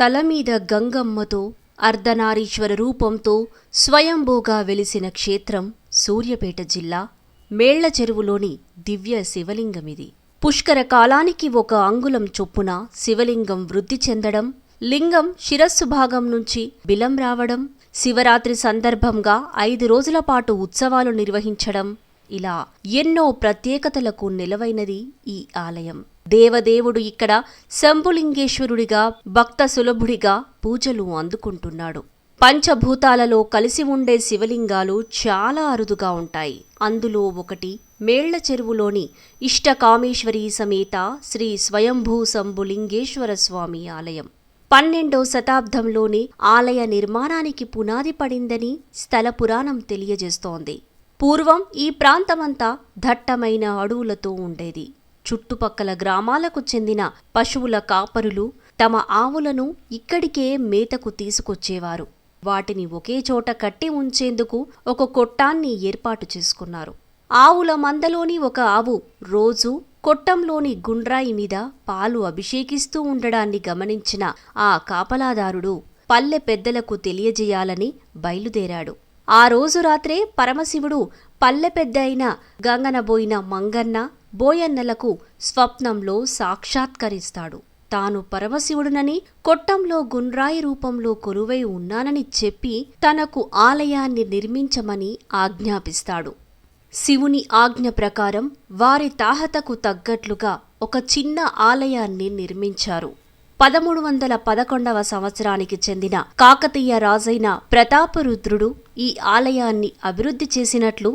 తల మీద గంగమ్మతో అర్ధనారీశ్వర రూపంతో స్వయంభూగా వెలిసిన క్షేత్రం సూర్యపేట జిల్లా మేళ్ళ చెరువులోని దివ్య శివలింగమిది. పుష్కర కాలానికి ఒక అంగుళం చొప్పున శివలింగం వృద్ధి చెందడం లింగం శిరస్సు భాగం నుంచి బిలం రావడం శివరాత్రి సందర్భంగా ఐదు రోజుల పాటు ఉత్సవాలు నిర్వహించడం ఇలా ఎన్నో ప్రత్యేకతలకు నిలవైనది ఈ ఆలయం. దేవదేవుడు ఇక్కడ శంభులింగేశ్వరుడిగా భక్త సులభుడిగా పూజలు అందుకుంటున్నాడు. పంచభూతాలలో కలిసి ఉండే శివలింగాలు చాలా అరుదుగా ఉంటాయి. అందులో ఒకటి మేళ్ళ చెరువులోని ఇష్టకామేశ్వరి సమేత శ్రీ స్వయంభూ శంభులింగేశ్వర స్వామి ఆలయం. పన్నెండో శతాబ్దంలోనే ఆలయ నిర్మాణానికి పునాది పడిందని స్థల పురాణం తెలియజేస్తోంది. పూర్వం ఈ ప్రాంతమంతా దట్టమైన అడవులతో ఉండేది. చుట్టుపక్కల గ్రామాలకు చెందిన పశువుల కాపరులు తమ ఆవులను ఇక్కడికే మేతకు తీసుకొచ్చేవారు. వాటిని ఒకే చోట కట్టి ఉంచేందుకు ఒక కొట్టాన్ని ఏర్పాటు చేసుకున్నారు. ఆవుల మందలోని ఒక ఆవు రోజు కొట్టంలోని గుండ్రాయి మీద పాలు అభిషేకిస్తూ ఉండడాన్ని గమనించిన ఆ కాపలాదారుడు పల్లె పెద్దలకు తెలియజేయాలని బయలుదేరాడు. ఆ రోజు రాత్రే పరమశివుడు పల్లె పెద్ద అయిన గంగనబోయిన మంగన్న బోయన్నలకు స్వప్నంలో సాక్షాత్కరిస్తాడు. తాను పరమశివుడునని కొట్టంలో గుండ్రాయి రూపంలో కొలువై ఉన్నానని చెప్పి తనకు ఆలయాన్ని నిర్మించమని ఆజ్ఞాపిస్తాడు. శివుని ఆజ్ఞ ప్రకారం వారి తాహతకు తగ్గట్లుగా ఒక చిన్న ఆలయాన్ని నిర్మించారు. పదమూడు వందల పదకొండవ సంవత్సరానికి చెందిన కాకతీయ రాజైన ప్రతాపరుద్రుడు ఈ ఆలయాన్ని అభివృద్ధి చేసినట్లు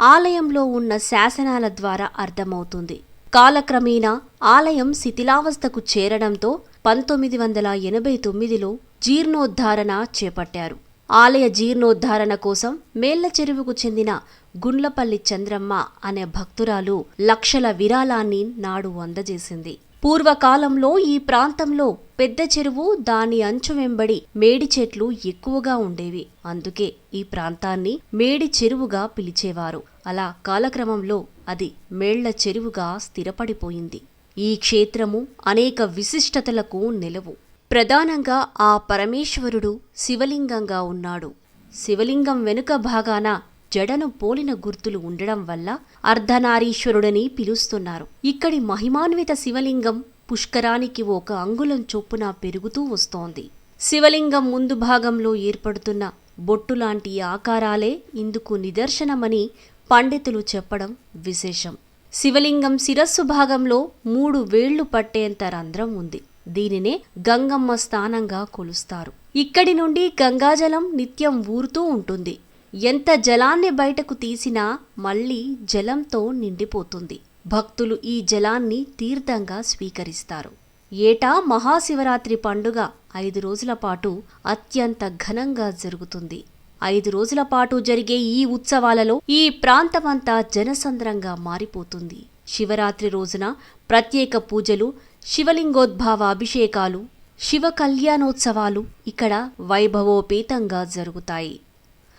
ఆలయంలో ఉన్న శాసనాల ద్వారా అర్థమవుతుంది. కాలక్రమేణా ఆలయం శిథిలావస్థకు చేరడంతో పంతొమ్మిది వందల ఎనభై తొమ్మిదిలో జీర్ణోద్ధారణ చేపట్టారు. ఆలయ జీర్ణోద్ధారణ కోసం మేళ్ళ చెరువుకు చెందిన గుండ్లపల్లి చంద్రమ్మ అనే భక్తురాలు లక్షల విరాళాన్ని నాడు అందజేసింది. పూర్వకాలంలో ఈ ప్రాంతంలో పెద్ద చెరువు దాని అంచు వెంబడి మేడి చెట్లు ఎక్కువగా ఉండేవి. అందుకే ఈ ప్రాంతాన్ని మేడి చెరువుగా పిలిచేవారు. అలా కాలక్రమంలో అది మేళ్ళ చెరువుగా స్థిరపడిపోయింది. ఈ క్షేత్రము అనేక విశిష్టతలకు నిలవు. ప్రధానంగా ఆ పరమేశ్వరుడు శివలింగంగా ఉన్నాడు. శివలింగం వెనుక భాగాన జడను పోలిన గుర్తులు ఉండడం వల్ల అర్ధనారీశ్వరుడని పిలుస్తున్నారు. ఇక్కడి మహిమాన్విత శివలింగం పుష్కరానికి ఒక అంగుళం చొప్పున పెరుగుతూ వస్తోంది. శివలింగం ముందు భాగంలో ఏర్పడుతున్న బొట్టులాంటి ఆకారాలే ఇందుకు నిదర్శనమని పండితులు చెప్పడం విశేషం. శివలింగం శిరస్సు భాగంలో మూడు వేళ్ళు పట్టేంత రంధ్రం ఉంది. దీనినే గంగమ్మ స్థానంగా కొలుస్తారు. ఇక్కడి నుండి గంగాజలం నిత్యం ఊరుతూ ఉంటుంది. ఎంత జలాన్ని బయటకు తీసినా మళ్ళీ జలంతో నిండిపోతుంది. భక్తులు ఈ జలాన్ని తీర్థంగా స్వీకరిస్తారు. ఏటా మహాశివరాత్రి పండుగ ఐదు రోజుల పాటు అత్యంత ఘనంగా జరుగుతుంది. ఐదు రోజుల పాటు జరిగే ఈ ఉత్సవాలలో ఈ ప్రాంతమంతా జనసంద్రంగా మారిపోతుంది. శివరాత్రి రోజున ప్రత్యేక పూజలు శివలింగోద్భావ అభిషేకాలు శివ కళ్యాణోత్సవాలు ఇక్కడ వైభవోపేతంగా జరుగుతాయి.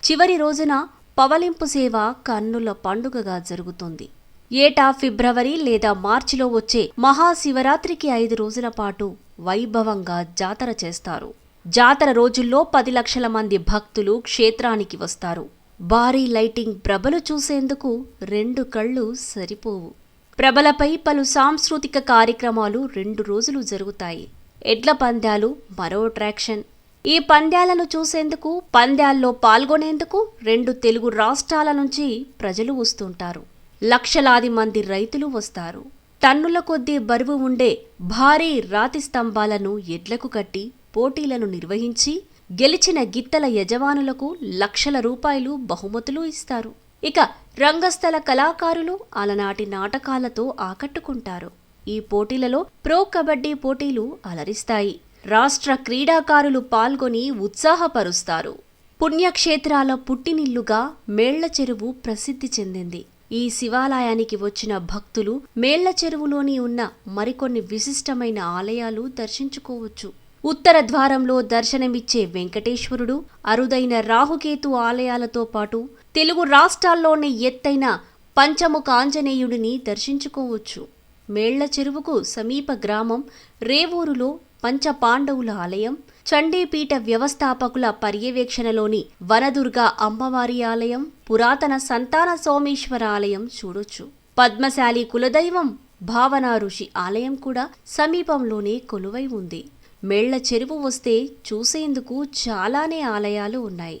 చివరి రోజున పవలింపు సేవ కన్నుల పండుగగా జరుగుతుంది. ఏటా ఫిబ్రవరి లేదా మార్చిలో వచ్చే మహాశివరాత్రికి ఐదు రోజుల పాటు వైభవంగా జాతర చేస్తారు. జాతర రోజుల్లో పది లక్షల మంది భక్తులు క్షేత్రానికి వస్తారు. భారీ లైటింగ్ ప్రభలు చూసేందుకు రెండు కళ్ళు సరిపోవు. ప్రభలపై పలు సాంస్కృతిక కార్యక్రమాలు రెండు రోజులు జరుగుతాయి. ఎడ్ల పందాలు మరో అట్రాక్షన్ ఈ పంద్యాలను చూసేందుకు పంద్యాల్లో పాల్గొనేందుకు రెండు తెలుగు రాష్ట్రాల నుంచి ప్రజలు వస్తుంటారు. లక్షలాది మంది రైతులు వస్తారు. టన్నుల కొద్దీ బరువు ఉండే భారీ రాతి స్తంభాలను ఎడ్లకు కట్టి పోటీలను నిర్వహించి గెలిచిన గిత్తల యజమానులకు లక్షల రూపాయలు బహుమతులు ఇస్తారు. ఇక రంగస్థల కళాకారులు అలనాటి నాటకాలతో ఆకట్టుకుంటారు. ఈ పోటీలలో ప్రో కబడ్డీ పోటీలు అలరిస్తాయి. రాష్ట్ర క్రీడాకారులు పాల్గొని ఉత్సాహపరుస్తారు. పుణ్యక్షేత్రాల పుట్టినిల్లుగా మేళ్ళ చెరువు ప్రసిద్ధి చెందింది. ఈ శివాలయానికి వచ్చిన భక్తులు మేళ్ళ చెరువులోని ఉన్న మరికొన్ని విశిష్టమైన ఆలయాలు దర్శించుకోవచ్చు. ఉత్తర ద్వారంలో దర్శనమిచ్చే వెంకటేశ్వరుడు అరుదైన రాహుకేతు ఆలయాలతో పాటు తెలుగు రాష్ట్రాల్లోని ఎత్తైన పంచముఖ ఆంజనేయుడిని దర్శించుకోవచ్చు. మేళ్ళ చెరువుకు సమీప గ్రామం రేవూరులో పంచపాండవుల ఆలయం చండీపీఠ వ్యవస్థాపకుల పర్యవేక్షణలోని వనదుర్గ అమ్మవారి ఆలయం పురాతన సంతాన సోమేశ్వర ఆలయం చూడొచ్చు. పద్మశాలి కులదైవం భావన ఋషి ఆలయం కూడా సమీపంలోనే కొలువై ఉంది. మేళ్ళ చెరువు వస్తే చూసేందుకు చాలానే ఆలయాలు ఉన్నాయి.